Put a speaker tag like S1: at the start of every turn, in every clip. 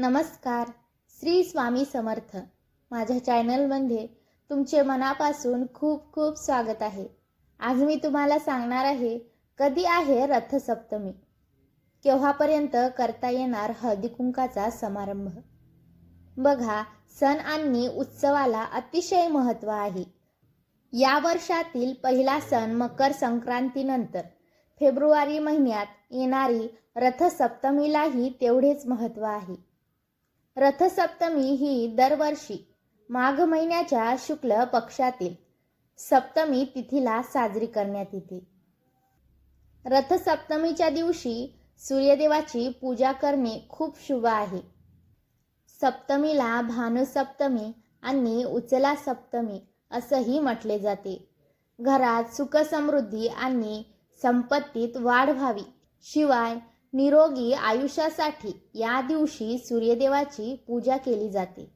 S1: नमस्कार. श्री स्वामी समर्थ. माझ्या चॅनलमध्ये तुमचे मनापासून खूप खूप स्वागत आहे. आज मी तुम्हाला सांगणार आहे कधी आहे रथसप्तमी? केव्हापर्यंत करता येणार हळदी कुंकाचा समारंभ? बघा सण आणि उत्सवाला अतिशय महत्त्व आहे. या वर्षातील पहिला सण मकर संक्रांतीनंतर. फेब्रुवारी महिन्यात येणारी रथसप्तमीलाही तेवढेच महत्त्व आहे. रथसप्तमी ही दरवर्षी माघ महिन्याच्या शुक्ल पक्षातील सप्तमी तिथीला साजरी करण्यात येते. रथसप्तमीच्या दिवशी सूर्यदेवाची पूजा करणे खूप शुभ आहे. सप्तमीला भानुसप्तमी आणि उचला सप्तमी असंही म्हटले जाते. घरात सुखसमृद्धी आणि संपत्तीत वाढ व्हावी शिवाय निरोगी आयुष्यासाठी या दिवशी सूर्यदेवाची पूजा केली जाते.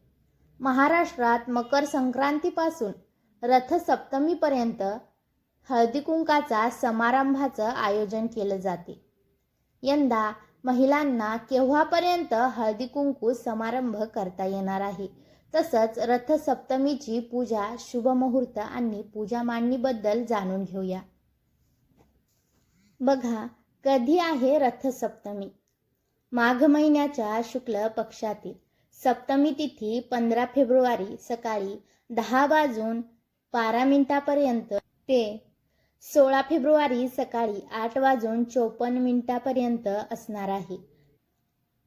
S1: महाराष्ट्रात मकर संक्रांतीपासून रथसप्तमीपर्यंत हळदीकुंकाचा समारंभाचं आयोजन केलं जाते. यंदा महिलांना केव्हापर्यंत हळदीकुंकू समारंभ करता येणार आहे? तसंच रथसप्तमीची पूजा शुभमुहूर्त आणि पूजा मांडणीबद्दल जाणून घेऊया. बघा कधी आहे रथसप्तमी? माघ महिन्याच्या शुक्ल पक्षातील सप्तमी तिथी पंधरा फेब्रुवारी सकाळी दहा वाजून बारा मिनिटापर्यंत ते सोळा फेब्रुवारी सकाळी आठ वाजून चोपन्न मिनिटापर्यंत असणार आहे.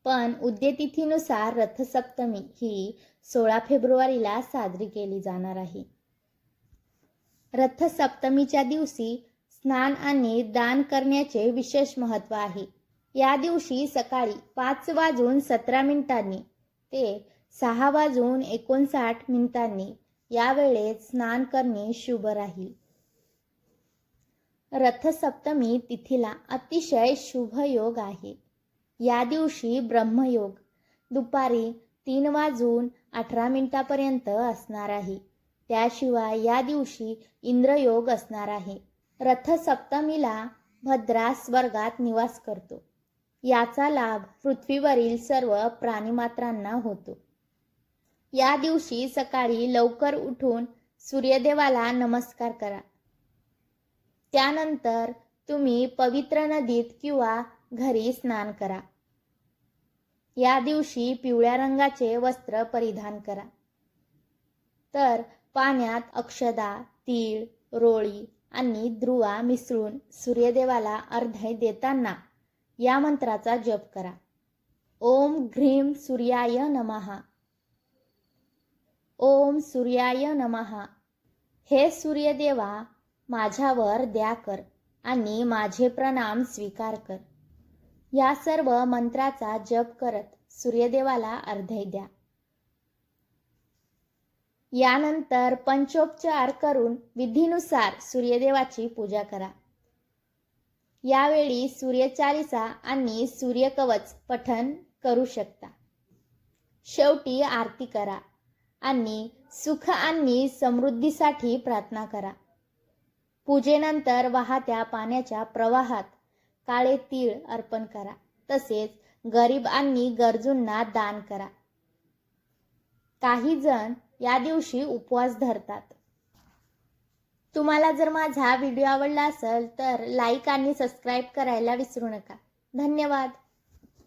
S1: पण उद्यतिथीनुसार रथसप्तमी ही सोळा फेब्रुवारीला साजरी केली जाणार आहे. रथसप्तमीच्या दिवशी स्नान आणि दान करण्याचे विशेष महत्त्व आहे. या दिवशी सकाळी पाच वाजून सतरा मिनिटांनी ते सहा वाजून एकोणसाठ मिनिटांनी या वेळेत स्नान करणे शुभ राहील. रथसप्तमी तिथीला अतिशय शुभ योग आहे. या दिवशी ब्रह्मयोग दुपारी तीन वाजून अठरा मिनिटापर्यंत असणार आहे. त्याशिवाय या दिवशी इंद्रयोग असणार आहे. रथसप्तमीला भद्रास स्वर्गात निवास करतो. याचा लाभ पृथ्वीवरील सर्व प्राणीमात्रांना होतो. या दिवशी सकाळी लवकर उठून सूर्यदेवाला नमस्कार करा. त्यानंतर तुम्ही पवित्र नदीत किंवा घरी स्नान करा. या दिवशी पिवळ्या रंगाचे वस्त्र परिधान करा. तर पाण्यात अक्षदा तीळ रोळी आणि ध्रुवा मिसळून सूर्यदेवाला अर्धय देताना या मंत्राचा जप करा. ओम घ्रीम सूर्याय नमहा. ओम सूर्याय नमहा. हे सूर्यदेवा माझ्यावर द्या कर आणि माझे प्रणाम स्वीकार कर. या सर्व मंत्राचा जप करत सूर्यदेवाला अर्धय द्या. यानंतर पंचोपचार करून विधीनुसार सूर्यदेवाची पूजा करा. यावेळी सूर्यचालिसा आणि सूर्यकवच पठन करू शकता. शेवटी आरती करा आणि सुख आणि समृद्धीसाठी प्रार्थना करा. पूजेनंतर वाहत्या पाण्याच्या प्रवाहात काळे तीळ अर्पण करा. तसेच गरीब आणि गरजूंना दान करा. काही जण या दिवशी उपवास धरतात. तुम्हाला जर माझा व्हिडिओ आवडला असेल तर लाईक आणि सबस्क्राईब करायला विसरू नका. धन्यवाद.